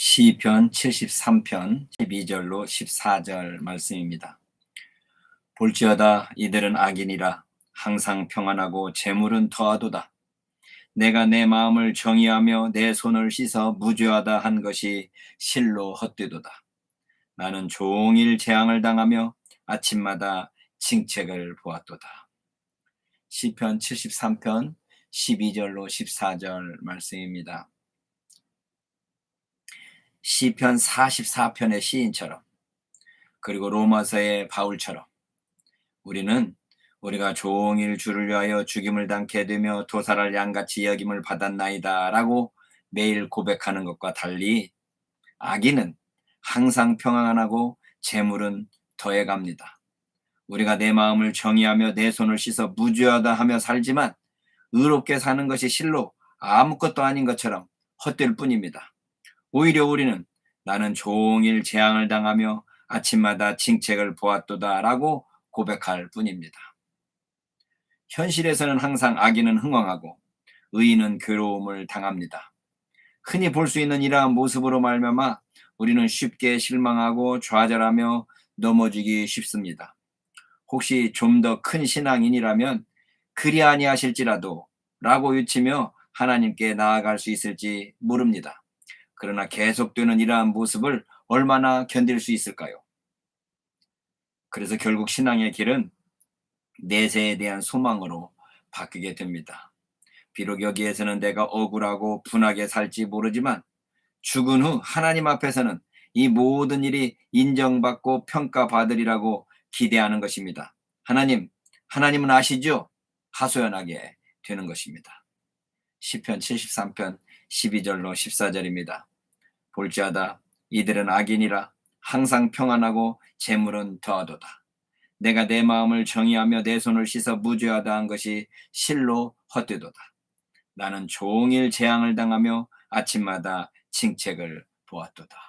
시편 73편 12절로 14절 말씀입니다. 볼지어다 이들은 악인이라 항상 평안하고 재물은 더하도다. 내가 내 마음을 정의하며 내 손을 씻어 무죄하다 한 것이 실로 헛되도다. 나는 종일 재앙을 당하며 아침마다 칭책을 보았도다. 시편 73편 12절로 14절 말씀입니다. 시편 44편의 시인처럼 그리고 로마서의 바울처럼 우리는 우리가 종일 주를 위하여 죽임을 당케 되며 도살할 양같이 여김을 받았나이다 라고 매일 고백하는 것과 달리 악인은 항상 평안하고 재물은 더해갑니다. 우리가 내 마음을 정의하며 내 손을 씻어 무죄하다 하며 살지만 의롭게 사는 것이 실로 아무것도 아닌 것처럼 헛될 뿐입니다. 오히려 우리는 나는 종일 재앙을 당하며 아침마다 칭책을 보았도다라고 고백할 뿐입니다. 현실에서는 항상 악인은 흥왕하고 의인은 괴로움을 당합니다. 흔히 볼 수 있는 이러한 모습으로 말미암아 우리는 쉽게 실망하고 좌절하며 넘어지기 쉽습니다. 혹시 좀 더 큰 신앙인이라면 그리 아니하실지라도 라고 외치며 하나님께 나아갈 수 있을지 모릅니다. 그러나 계속되는 이러한 모습을 얼마나 견딜 수 있을까요? 그래서 결국 신앙의 길은 내세에 대한 소망으로 바뀌게 됩니다. 비록 여기에서는 내가 억울하고 분하게 살지 모르지만 죽은 후 하나님 앞에서는 이 모든 일이 인정받고 평가받으리라고 기대하는 것입니다. 하나님, 하나님은 아시죠? 하소연하게 되는 것입니다. 시편 73편 12절로 14절입니다. 볼지어다 이들은 악인이라 항상 평안하고 재물은 더하도다. 내가 내 마음을 정의하며 내 손을 씻어 무죄하다 한 것이 실로 헛되도다. 나는 종일 재앙을 당하며 아침마다 칭책을 보았도다.